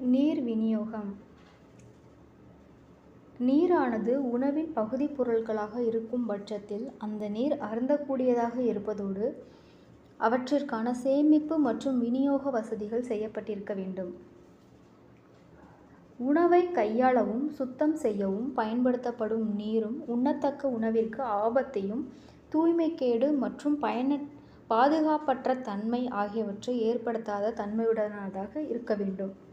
நீர் விநியோகம் நீரானது உணவின் பகுதிப் பொருட்களாக இருக்கும் பட்சத்தில் அந்த நீர் அருந்தக்கூடியதாக இருப்பதோடு அவற்றிற்கான சேமிப்பு மற்றும் விநியோக வசதிகள் செய்யப்பட்டிருக்க வேண்டும். உணவை கையாளவும் சுத்தம் செய்யவும் பயன்படுத்தப்படும் நீரும் உண்ணத்தக்க உணவிற்கு ஆபத்தையும் தூய்மைக்கேடு மற்றும் பயன பாதுகாப்பற்ற தன்மை ஆகியவற்றை ஏற்படுத்தாத தன்மையுடனானதாக இருக்க வேண்டும்.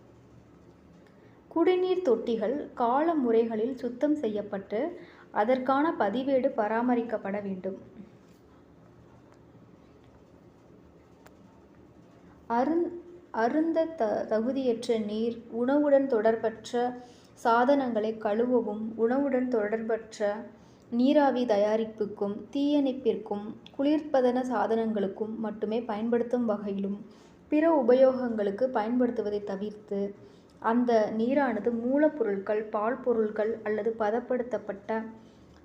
குடிநீர் தொட்டிகள் கால முறைகளில் சுத்தம் செய்யப்பட்டு அதற்கான பதிவேடு பராமரிக்கப்பட வேண்டும். அருந் அருந்த த தகுதியற்ற நீர் உணவுடன் தொடர்பற்ற சாதனங்களை கழுவவும் உணவுடன் தொடர்பற்ற நீராவி தயாரிப்புக்கும் தீயணைப்பிற்கும் குளிர்பதன சாதனங்களுக்கும் மட்டுமே பயன்படுத்தும் வகையிலும் பிற உபயோகங்களுக்கு பயன்படுத்துவதை தவிர்த்து அந்த நீரானது மூலப்பொருட்கள் பால் பொருட்கள் அல்லது பதப்படுத்தப்பட்ட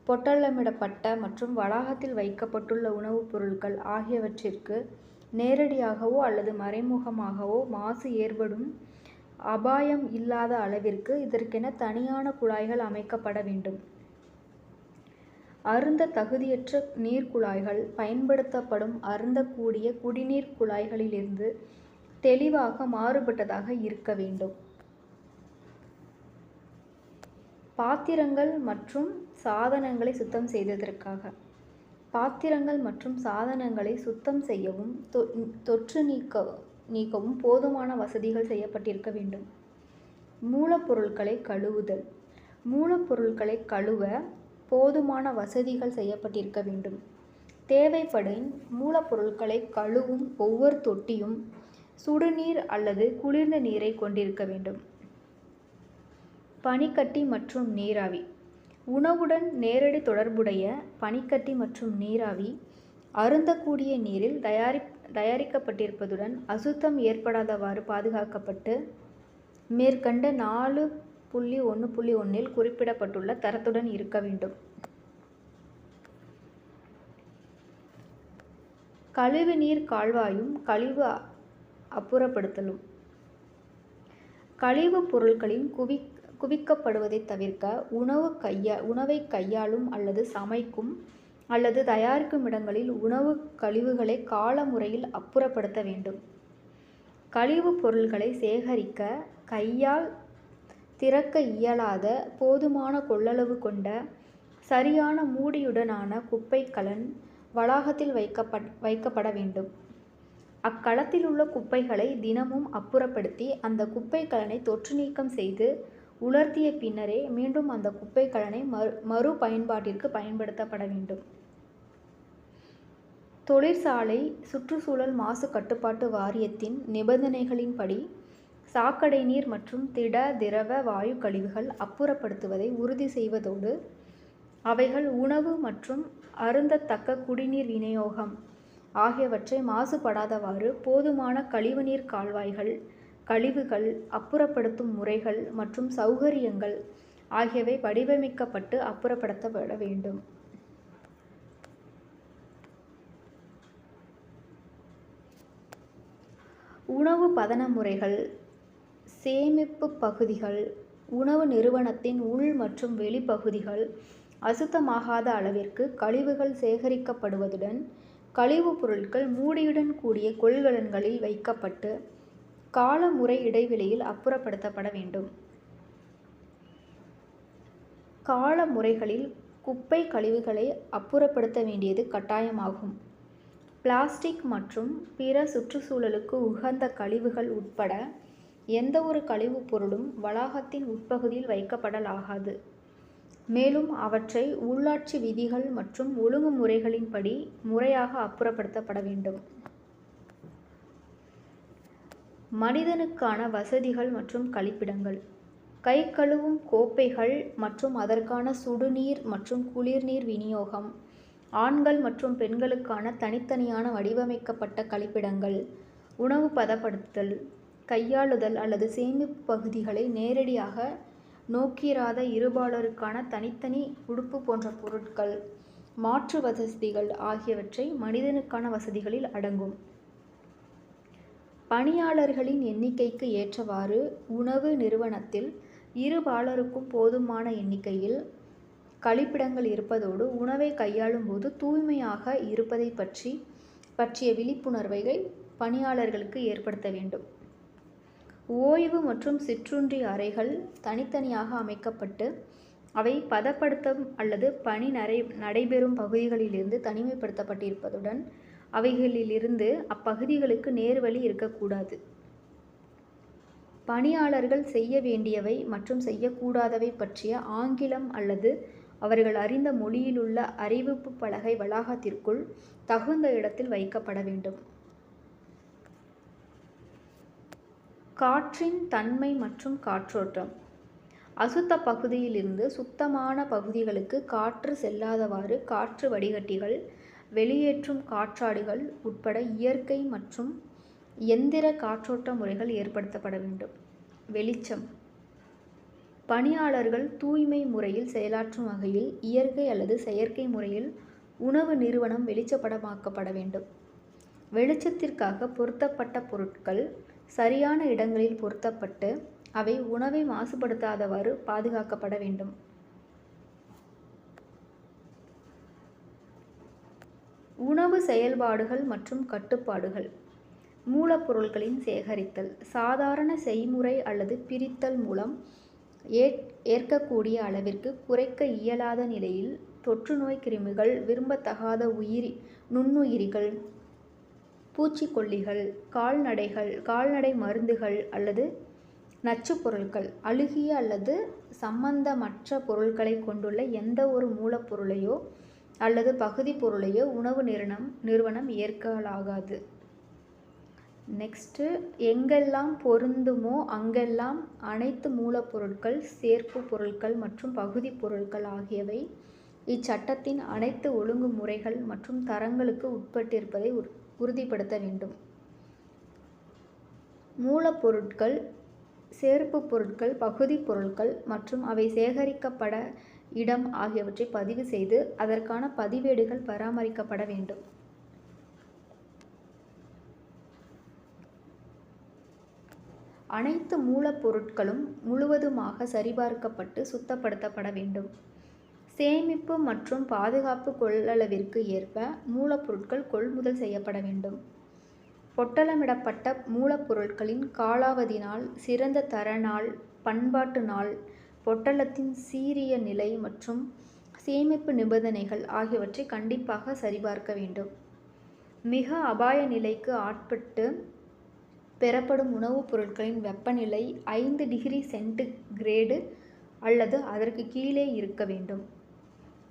பொட்டலமிடப்பட்ட மற்றும் வளாகத்தில் வைக்கப்பட்டுள்ள உணவுப் பொருட்கள் ஆகியவற்றிற்கு நேரடியாகவோ அல்லது மறைமுகமாகவோ மாசு ஏற்படும் அபாயம் இல்லாத அளவிற்கு இதற்கென தனியான குழாய்கள் அமைக்கப்பட வேண்டும். அருந்த தகுதியற்ற நீர்க்குழாய்கள் பயன்படுத்தப்படும் அருந்தக்கூடிய குடிநீர் குழாய்களிலிருந்து தெளிவாக மாறுபட்டதாக இருக்க வேண்டும். பாத்திரங்கள் மற்றும் சாதனங்களை சுத்தம் செய்ததற்காக. பாத்திரங்கள் மற்றும் சாதனங்களை சுத்தம் செய்யவும் தொற்று நீக்க நீக்கவும் போதுமான வசதிகள் செய்யப்பட்டிருக்க வேண்டும். மூலப்பொருட்களை கழுவுதல். மூலப்பொருட்களை கழுவ போதுமான வசதிகள் செய்யப்பட்டிருக்க வேண்டும். தேவைப்படின் மூலப்பொருட்களை கழுவும் ஒவ்வொரு தொட்டியும் சுடுநீர் அல்லது குளிர்ந்த நீரை கொண்டிருக்க வேண்டும். பனிக்கட்டி மற்றும் நீராவி. உணவுடன் நேரடி தொடர்புடைய பனிக்கட்டி மற்றும் நீராவி அருந்தக்கூடிய நீரில் தயாரி தயாரிக்கப்பட்டிருப்பதுடன் அசுத்தம் ஏற்படாதவாறு பாதுகாக்கப்பட்டு மேற்கண்ட நாலு புள்ளி ஒன்று புள்ளி ஒன்றில் குறிப்பிடப்பட்டுள்ள தரத்துடன் இருக்க வேண்டும். கழிவு நீர் கால்வாயும் கழிவு அப்புறப்படுத்தலும். கழிவுப் பொருட்களின் குவி குவிக்கப்படுவதை தவிர்க்க உணவு கையா உணவை கையாளும் அல்லது சமைக்கும் அல்லது தயாரிக்கும் இடங்களில் உணவு கழிவுகளை கால முறையில் அப்புறப்படுத்த வேண்டும். கழிவுப் பொருள்களை சேகரிக்க கையால் திறக்க இயலாத போதுமான கொள்ளளவு கொண்ட சரியான மூடியுடனான குப்பை கலன் வளாகத்தில் வைக்கப்பட் வைக்கப்பட வேண்டும். அக்களத்தில் உள்ள குப்பைகளை தினமும் அப்புறப்படுத்தி அந்த குப்பை கலனை தொற்று நீக்கம் செய்து உலர்த்திய பின்னரே மீண்டும் அந்த குப்பை கலனை மறு மறு பயன்பாட்டிற்கு பயன்படுத்தப்பட வேண்டும். தொழிற்சாலை சுற்றுச்சூழல் மாசு கட்டுப்பாட்டு வாரியத்தின் நிபந்தனைகளின்படி சாக்கடை நீர் மற்றும் திட திரவ வாயு கழிவுகள் அப்புறப்படுத்துவதை உறுதி செய்வதோடு அவைகள் உணவு மற்றும் அருந்தத்தக்க குடிநீர் விநியோகம் ஆகியவற்றை மாசுபடாதவாறு போதுமான கழிவுநீர் கால்வாய்கள் கழிவுகள் அப்புறப்படுத்தும் முறைகள் மற்றும் சௌகரியங்கள் ஆகியவை வடிவமைக்கப்பட்டு அப்புறப்படுத்தப்பட வேண்டும். உணவு பதன முறைகள் சேமிப்பு பகுதிகள் உணவு நிறுவனத்தின் உள் மற்றும் வெளிப்பகுதிகள் அசுத்தமாகாத அளவிற்கு கழிவுகள் சேகரிக்கப்படுவதுடன் கழிவுப் பொருட்கள் மூடியுடன் கூடிய கொள்கலன்களில் வைக்கப்பட்டு காலமுறை இடைவெளியில் அப்புறப்படுத்தப்பட வேண்டும். கால முறைகளில் குப்பை கழிவுகளை அப்புறப்படுத்த வேண்டியது கட்டாயமாகும். பிளாஸ்டிக் மற்றும் பிற சுற்றுச்சூழலுக்கு உகந்த கழிவுகள் உட்பட எந்த ஒரு கழிவுப் பொருளும் வளாகத்தின் உட்பகுதியில் வைக்கப்படலாகாது. மேலும் அவற்றை உள்ளாட்சி விதிகள் மற்றும் ஒழுங்குமுறைகளின்படி முறையாக அப்புறப்படுத்தப்பட வேண்டும். மனிதனுக்கான வசதிகள் மற்றும் கழிப்பிடங்கள். கை கழுவும் கோப்பைகள் மற்றும் அதற்கான சுடுநீர் மற்றும் குளிர்நீர் விநியோகம். ஆண்கள் மற்றும் பெண்களுக்கான தனித்தனியான வடிவமைக்கப்பட்ட கழிப்பிடங்கள். உணவு பதப்படுத்துதல் கையாளுதல் அல்லது சேமிப்பு பகுதிகளை நேரடியாக நோக்கிராத இருபாலருக்கான தனித்தனி உடுப்பு போன்ற பொருட்கள் மாற்று வசதிகள் ஆகியவற்றை மனிதனுக்கான வசதிகளில் அடங்கும். பணியாளர்களின் எண்ணிக்கைக்கு ஏற்றவாறு உணவு நிறுவனத்தில் இருபாலருக்கும் போதுமான எண்ணிக்கையில் கழிப்பிடங்கள் இருப்பதோடு உணவை கையாளும் போது தூய்மையாக இருப்பதை பற்றி பற்றிய விழிப்புணர்வை பணியாளர்களுக்கு ஏற்படுத்த வேண்டும். ஓய்வு மற்றும் சிற்றுண்டி அறைகள் தனித்தனியாக அமைக்கப்பட்டு அவை பதப்படுத்தும் அல்லது பணி நடை நடைபெறும் பகுதிகளிலிருந்து தனிமைப்படுத்தப்பட்டிருப்பதுடன் அவைகளிலிருந்து அப்பகுதிகளுக்கு நேர்வழி இருக்கக்கூடாது. பணியாளர்கள் செய்ய வேண்டியவை மற்றும் செய்யக்கூடாதவை பற்றிய ஆங்கிலம் அல்லது அவர்கள் அறிந்த மொழியிலுள்ள அறிவிப்பு பலகை வளாகத்திற்குள் தகுந்த இடத்தில் வைக்கப்பட வேண்டும். காற்றின் தன்மை மற்றும் காற்றோட்டம். அசுத்த பகுதியிலிருந்து சுத்தமான பகுதிகளுக்கு காற்று செல்லாதவாறு காற்று வடிகட்டிகள் வெளியேற்றும் காற்றாடிகள் உட்பட இயற்கை மற்றும் எந்திர காற்றோட்ட முறைகள் ஏற்படுத்தப்பட வேண்டும். வெளிச்சம். பணியாளர்கள் தூய்மை முறையில் செயலாற்றும் வகையில் இயற்கை அல்லது செயற்கை முறையில் உணவு நிறுவனம் வெளிச்சப்படமாக்கப்பட வேண்டும். வெளிச்சத்திற்காக பொருத்தப்பட்ட பொருட்கள் சரியான இடங்களில் பொருத்தப்பட்டு அவை உணவை மாசுபடுத்தாதவாறு பாதுகாக்கப்பட வேண்டும். உணவு செயல்பாடுகள் மற்றும் கட்டுப்பாடுகள். மூலப்பொருட்களின் சேகரித்தல் சாதாரண செய்முறை அல்லது பிரித்தல் மூலம் ஏற்கக்கூடிய அளவிற்கு குறைக்க இயலாத நிலையில் தொற்றுநோய் கிருமிகள் விரும்பத்தகாத உயிரி நுண்ணுயிரிகள் பூச்சிக்கொல்லிகள் கால்நடைகள் கால்நடை மருந்துகள் அல்லது நச்சு பொருட்கள் அழுகிய அல்லது சம்பந்தமற்ற பொருட்களை கொண்டுள்ள எந்த ஒரு மூலப்பொருளையோ அல்லது பகுதி பொருளையோ உணவு நிறுவனம் நிறுவனம் ஏற்கலாகாது. நெக்ஸ்ட்டு எங்கெல்லாம் பொருந்துமோ அங்கெல்லாம் அனைத்து மூலப்பொருட்கள் சேர்ப்பு பொருட்கள் மற்றும் பகுதி பொருட்கள் ஆகியவை இச்சட்டத்தின் அனைத்து ஒழுங்குமுறைகள் மற்றும் தரங்களுக்கு உட்பட்டிருப்பதை உறுதிப்படுத்த வேண்டும். மூலப்பொருட்கள் சேர்ப்பு பொருட்கள் பகுதி பொருட்கள் மற்றும் அவை சேகரிக்கப்பட இடம் ஆகியவற்றை பதிவு செய்து அதற்கான பதிவேடுகள் பராமரிக்கப்பட வேண்டும். அனைத்து மூலப்பொருட்களும் முழுவதுமாக சரிபார்க்கப்பட்டு சுத்தப்படுத்தப்பட வேண்டும். சேமிப்பு மற்றும் பாதுகாப்பு கொள்ளளவிற்கு ஏற்ப மூலப்பொருட்கள் கொள்முதல் செய்யப்பட வேண்டும். பொட்டலமிடப்பட்ட மூலப்பொருட்களின் காலாவதி நாள் சிறந்த தர நாள் பண்பாட்டு நாள் பொட்டலத்தின் சீரிய நிலை மற்றும் சேமிப்பு நிபந்தனைகள் ஆகியவற்றை கண்டிப்பாக சரிபார்க்க வேண்டும். மிக அபாய நிலைக்கு ஆட்பட்டு பெறப்படும் உணவுப் பொருட்களின் வெப்பநிலை ஐந்து டிகிரி சென்டிகிரேடு அல்லது அதற்கு கீழே இருக்க வேண்டும்.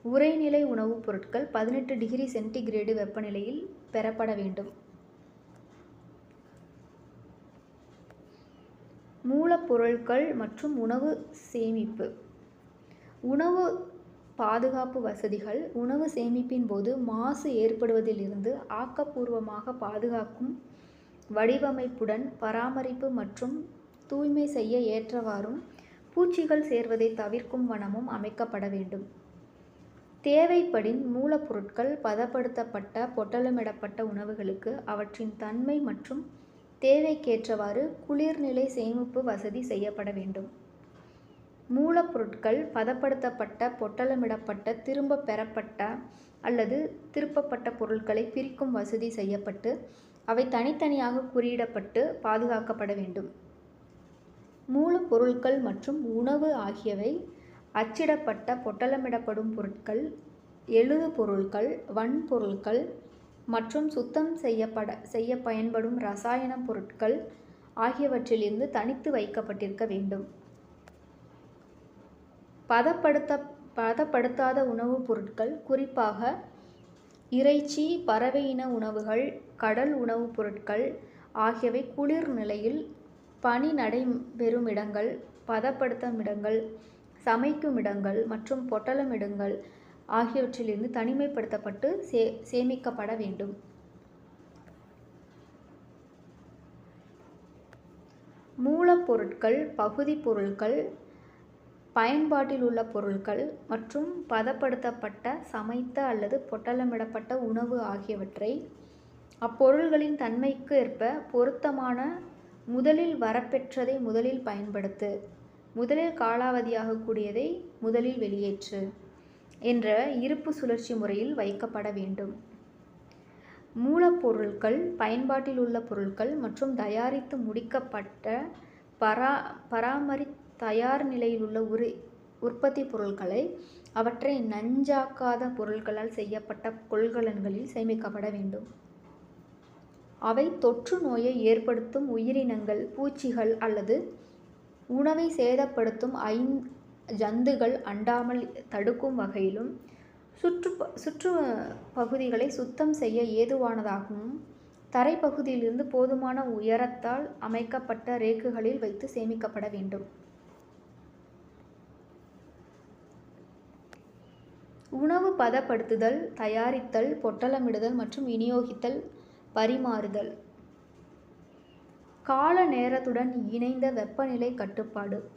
உறைநிலை உணவுப் பொருட்கள் பதினெட்டு டிகிரி சென்டிகிரேடு வெப்பநிலையில் பெறப்பட வேண்டும். மூலப்பொருட்கள் மற்றும் உணவு சேமிப்பு. உணவு பாதுகாப்பு வசதிகள் உணவு சேமிப்பின் போது மாசு ஏற்படுவதிலிருந்து ஆக்கப்பூர்வமாக பாதுகாக்கும் வடிவமைப்புடன் பராமரிப்பு மற்றும் தூய்மை செய்ய ஏற்றவாறும் பூச்சிகள் சேர்வதை தவிர்க்கும் வனமும் அமைக்கப்பட வேண்டும். தேவைப்படின் மூலப்பொருட்கள் பதப்படுத்தப்பட்ட பொட்டலமிடப்பட்ட உணவுகளுக்கு அவற்றின் தன்மை மற்றும் தேவைக்கேற்றவாறு குளிர்நிலை சேமிப்பு வசதி செய்யப்பட வேண்டும். மூலப்பொருட்கள் பதப்படுத்தப்பட்ட பொட்டலமிடப்பட்ட திரும்பப் பெறப்பட்ட அல்லது திருப்பப்பட்ட பொருட்களை பிரிக்கும் வசதி செய்யப்பட்டு அவை தனித்தனியாக குறியிடப்பட்டு பாதுகாக்கப்பட வேண்டும். மூலப்பொருட்கள் மற்றும் உணவு ஆகியவை அச்சிடப்பட்ட பொட்டலமிடப்படும் பொருட்கள் எழுது பொருட்கள் வன்பொருட்கள் மற்றும் சுத்தம் செய்யப்பட செய்ய பயன்படும் ரசாயன பொருட்கள் ஆகியவற்றிலிருந்து தனித்து வைக்கப்பட்டிருக்க வேண்டும். பதப்படுத்த பதப்படுத்தாத உணவுப் பொருட்கள் குறிப்பாக இறைச்சி பறவை இன உணவுகள் கடல் உணவுப் பொருட்கள் ஆகியவை குளிர் நிலையில் பனி நடைபெறும் இடங்கள் பதப்படுத்தும் இடங்கள் சமைக்கும் இடங்கள் மற்றும் பொட்டலமிடங்கள் ஆகியவற்றிலிருந்து தனிமைப்படுத்தப்பட்டு சே சேமிக்கப்பட வேண்டும். மூலப்பொருட்கள் பகுதி பொருட்கள் பயன்பாட்டில் உள்ள பொருட்கள் மற்றும் பதப்படுத்தப்பட்ட சமைத்த அல்லது பொட்டலமிடப்பட்ட உணவு ஆகியவற்றை அப்பொருள்களின் தன்மைக்கு ஏற்ப பொருத்தமான முதலில் வரப்பெற்றதை முதலில் பயன்படுத்து முதலில் காலாவதியாகக்கூடியதை முதலில் வெளியேற்று. என்ற இருப்பு சுழற்சி முறையில் வைக்கப்பட வேண்டும். மூலப்பொருட்கள் பயன்பாட்டில் உள்ள பொருட்கள் மற்றும் தயாரித்து முடிக்கப்பட்ட பரா பராமரி தயார் நிலையில் உள்ள உரு உற்பத்தி பொருட்களை அவற்றை நஞ்சாக்காத பொருட்களால் செய்யப்பட்ட கொள்கலன்களில் சேமிக்கப்பட வேண்டும். அவை தொற்று நோயை ஏற்படுத்தும் உயிரினங்கள் பூச்சிகள் அல்லது உணவை சேதப்படுத்தும் ஐந் ஜந்துகள் அண்டாமல் தடுக்கும் வகையிலும் சுற்று சுற்று பகுதிகளை சுத்தம் செய்ய ஏதுவானதாகவும் தரைப்பகுதியிலிருந்து போதுமான உயரத்தால் அமைக்கப்பட்ட ரேக்குகளில் வைத்து சேமிக்கப்பட வேண்டும். உணவு பதப்படுத்துதல் தயாரித்தல் பொட்டலமிடுதல் மற்றும் விநியோகித்தல் பரிமாறுதல். கால நேரத்துடன் இணைந்த வெப்பநிலை கட்டுப்பாடு.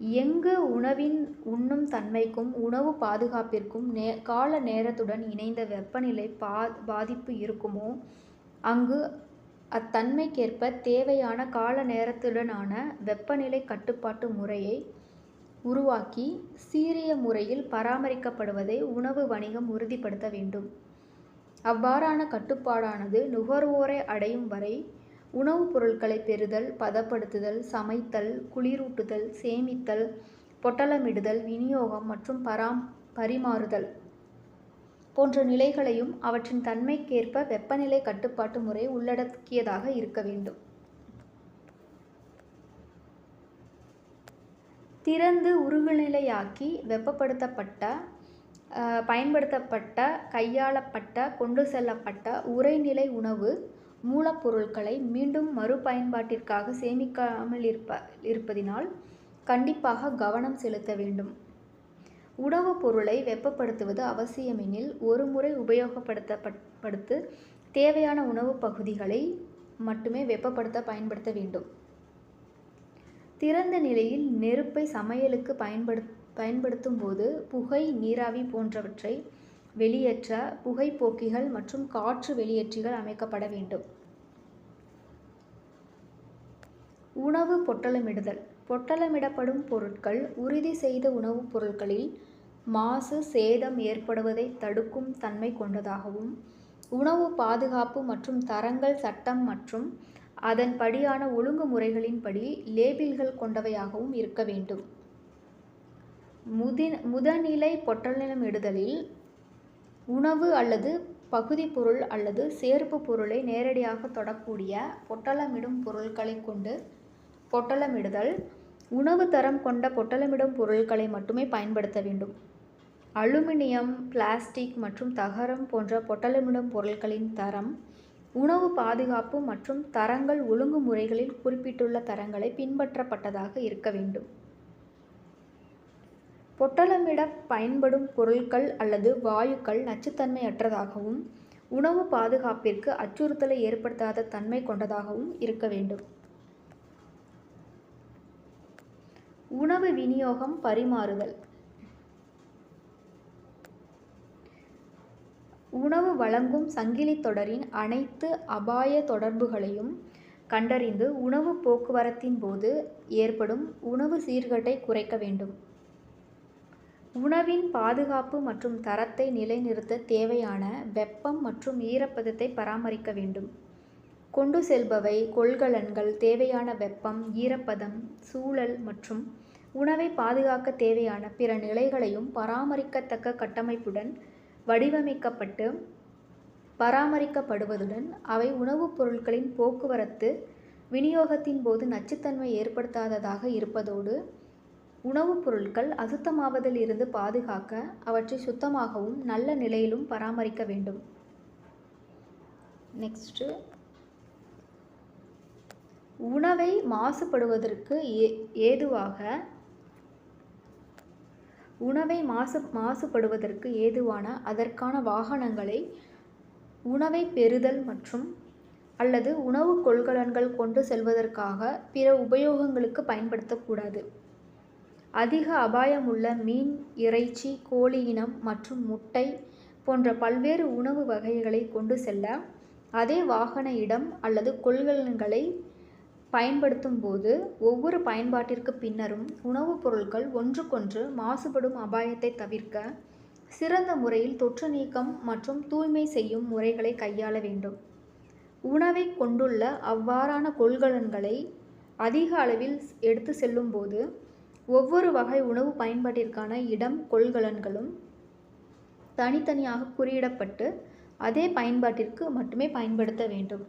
எங்கு உணவின் உண்ணும் தன்மைக்கும் உணவு பாதுகாப்பிற்கும் நே கால நேரத்துடன் இணைந்த வெப்பநிலை பா பாதிப்பு இருக்குமோ? அங்கு அத்தன்மைக்கேற்ப தேவையான கால நேரத்துடனான வெப்பநிலை கட்டுப்பாட்டு முறையை உருவாக்கி சீரிய முறையில் பராமரிக்கப்படுவதை உணவு வணிகம் உறுதிப்படுத்த வேண்டும். அவ்வாறான கட்டுப்பாடானது நுகர்வோரை அடையும் வரை உணவுப் பொருட்களை பெறுதல் பதப்படுத்துதல் சமைத்தல் குளிரூட்டுதல் சேமித்தல் பொட்டலமிடுதல் விநியோகம் மற்றும் பராம் பரிமாறுதல் போன்ற நிலைகளையும் அவற்றின் தன்மைக்கேற்ப வெப்பநிலை கட்டுப்பாட்டு முறை உள்ளடக்கியதாக இருக்க வேண்டும். திறந்து உருகுநிலையாக்கி வெப்பப்படுத்தப்பட்ட பயன்படுத்தப்பட்ட கையாளப்பட்ட கொண்டு செல்லப்பட்ட உறைநிலை உணவு மூலப்பொருட்களை மீண்டும் மறுபயன்பாட்டிற்காக சேமிக்காமல் இருப்ப இருப்பதினால் கண்டிப்பாக கவனம் செலுத்த வேண்டும். உணவுப் பொருளை வெப்பப்படுத்துவது அவசியமெனில் ஒரு முறை உபயோகப்படுத்தப்படுத்து தேவையான உணவுப் பகுதிகளை மட்டுமே வெப்பப்படுத்த பயன்படுத்த வேண்டும். திறந்த நிலையில் நெருப்பை சமையலுக்கு பயன்படு பயன்படுத்தும் போது புகை நீராவி போன்றவற்றை வெளியேற்ற புகைப்போக்கிகள் மற்றும் காற்று வெளியேற்றிகள் அமைக்கப்பட வேண்டும். உணவு பொட்டலமிடுதல். பொட்டலமிடப்படும் பொருட்கள் உறுதி செய்த உணவுப் பொருட்களில் மாசு சேதம் ஏற்படுவதை தடுக்கும் தன்மை கொண்டதாகவும் உணவு பாதுகாப்பு மற்றும் தரங்கள் சட்டம் மற்றும் அதன்படியான ஒழுங்குமுறைகளின்படி லேபிள்கள் கொண்டவையாகவும் இருக்க வேண்டும். முதின் முதநிலை பொட்டலமிடுதலில் உணவு அல்லது பகுதி பொருள் அல்லது சேர்ப்பு பொருளை நேரடியாக தொடக்கூடிய பொட்டலமிடும் பொருட்களை கொண்டு பொட்டலமிடுதல். உணவு தரம் கொண்ட பொட்டலமிடும் பொருட்களை மட்டுமே பயன்படுத்த வேண்டும். அலுமினியம் பிளாஸ்டிக் மற்றும் தகரம் போன்ற பொட்டலமிடும் பொருட்களின் தரம் உணவு பாதுகாப்பு மற்றும் தரங்கள் ஒழுங்குமுறைகளில் குறிப்பிட்டுள்ள தரங்களை பின்பற்றப்பட்டதாக இருக்க வேண்டும். பொட்டலமிட பயன்படும் பொருட்கள் அல்லது வாயுக்கள் நச்சுத்தன்மையற்றதாகவும் உணவு பாதுகாப்பிற்கு அச்சுறுத்தலை ஏற்படுத்தாத தன்மை கொண்டதாகவும் இருக்க வேண்டும். உணவு விநியோகம் பரிமாறுதல். உணவு வழங்கும் சங்கிலி தொடரின் அனைத்து அபாய தொடர்புகளையும் கண்டறிந்து உணவு போக்குவரத்தின் போது ஏற்படும் உணவு சீர்கட்டை குறைக்க வேண்டும். உணவின் பாதுகாப்பு மற்றும் தரத்தை நிலைநிறுத்த தேவையான வெப்பம் மற்றும் ஈரப்பதத்தை பராமரிக்க வேண்டும். கொண்டு செல்பவை கொள்கலன்கள் தேவையான வெப்பம் ஈரப்பதம் சூழல் மற்றும் உணவை பாதுகாக்க தேவையான பிற நிலைகளையும் பராமரிக்கத்தக்க கட்டமைப்புடன் வடிவமைக்கப்பட்டு பராமரிக்கப்படுவதுடன் அவை உணவுப் பொருட்களின் போக்குவரத்து விநியோகத்தின் போது நச்சுத்தன்மை ஏற்படுத்தாததாக இருப்பதோடு உணவுப் பொருட்கள் அசுத்தமாவதில் இருந்து பாதுகாக்க அவற்றை சுத்தமாகவும் நல்ல நிலையிலும் பராமரிக்க வேண்டும். நெக்ஸ்ட்டு உணவை மாசுபடுவதற்கு ஏ ஏதுவாக உணவை மாசு மாசுபடுவதற்கு ஏதுவான அதற்கான வாகனங்களை உணவை பெறுதல் மற்றும் அல்லது உணவு கொள்கலன்கள் கொண்டு செல்வதற்காக பிற உபயோகங்களுக்கு பயன்படுத்தக்கூடாது. அதிக அபாயமுள்ள மீன் இறைச்சி கோழி இனம் மற்றும் முட்டை போன்ற பல்வேறு உணவு வகைகளை கொண்டு செல்ல அதே வாகன இடம் அல்லது கொள்கலன்களை பயன்படுத்தும் போது ஒவ்வொரு பயன்பாட்டிற்கு பின்னரும் உணவுப் பொருட்கள் ஒன்றுக்கொன்று மாசுபடும் அபாயத்தை தவிர்க்க சிறந்த முறையில் தொற்று நீக்கம் மற்றும் தூய்மை செய்யும் முறைகளை கையாள வேண்டும். உணவை கொண்டுள்ள அவ்வாறான கொள்கலன்களை அதிக அளவில் எடுத்து செல்லும்போது ஒவ்வொரு வகை உணவு பயன்பாட்டிற்கான இடம் கொள்கலன்களும் தனித்தனியாக குறியிடப்பட்டு அதே பயன்பாட்டிற்கு மட்டுமே பயன்படுத்த வேண்டும்.